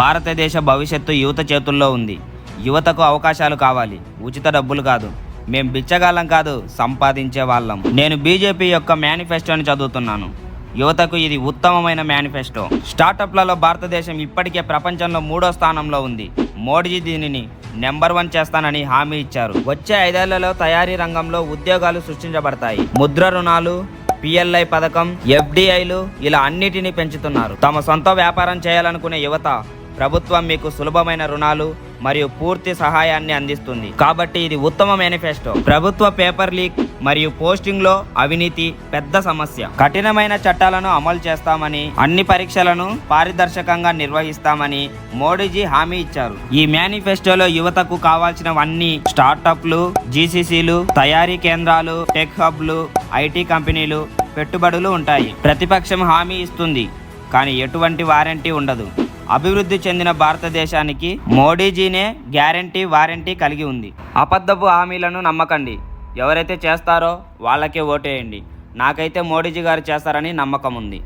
భారతదేశ భవిష్యత్తు యువత చేతుల్లో ఉంది. యువతకు అవకాశాలు కావాలి. ఉచిత డబ్బులు కాదు. మేం బిచ్చగాళ్ళం కాదు సంపాదించే వాళ్ళం. నేను బీజేపీ యొక్క మేనిఫెస్టోని చదువుతున్నాను. యువతకు ఇది ఉత్తమమైన మేనిఫెస్టో. స్టార్టప్లలో భారతదేశం ఇప్పటికే ప్రపంచంలో మూడో స్థానంలో ఉంది. మోడీ దీనిని నెంబర్ వన్ చేస్తానని హామీ ఇచ్చారు. వచ్చే ఐదేళ్ళలో తయారీ రంగంలో ఉద్యోగాలు సృష్టించబడతాయి. ముద్ర రుణాలు పిఎల్ఐ పథకం ఎఫ్డిఐలు ఇలా అన్నిటినీ పెంచుతున్నారు. తమ సొంత వ్యాపారం చేయాలనుకునే యువత ప్రభుత్వం మీకు సులభమైన రుణాలు మరియు పూర్తి సహాయాన్ని అందిస్తుంది. కాబట్టి ఇది ఉత్తమ మేనిఫెస్టో. ప్రభుత్వ పేపర్ లీక్ మరియు పోస్టింగ్లో అవినీతి పెద్ద సమస్య. కఠినమైన చట్టాలను అమలు చేస్తామని అన్ని పరీక్షలను పారదర్శకంగా నిర్వహిస్తామని మోడీజీ హామీ ఇచ్చారు. ఈ మేనిఫెస్టోలో యువతకు కావాల్సినవన్నీ స్టార్టప్లు జీసీసీలు తయారీ కేంద్రాలు టెక్ హబ్లు ఐటీ కంపెనీలు పెట్టుబడులు ఉంటాయి. ప్రతిపక్షం హామీ ఇస్తుంది. కానీ ఎటువంటి వారంటీ ఉండదు. అభివృద్ధి చెందిన భారతదేశానికి మోడీజీనే గ్యారంటీ వారంటీ కలిగి ఉంది. అబద్ధపు హామీలను నమ్మకండి. ఎవరైతే చేస్తారో వాళ్ళకే ఓటేయండి. నాకైతే మోడీజీ గారు చేస్తారని నమ్మకం ఉంది.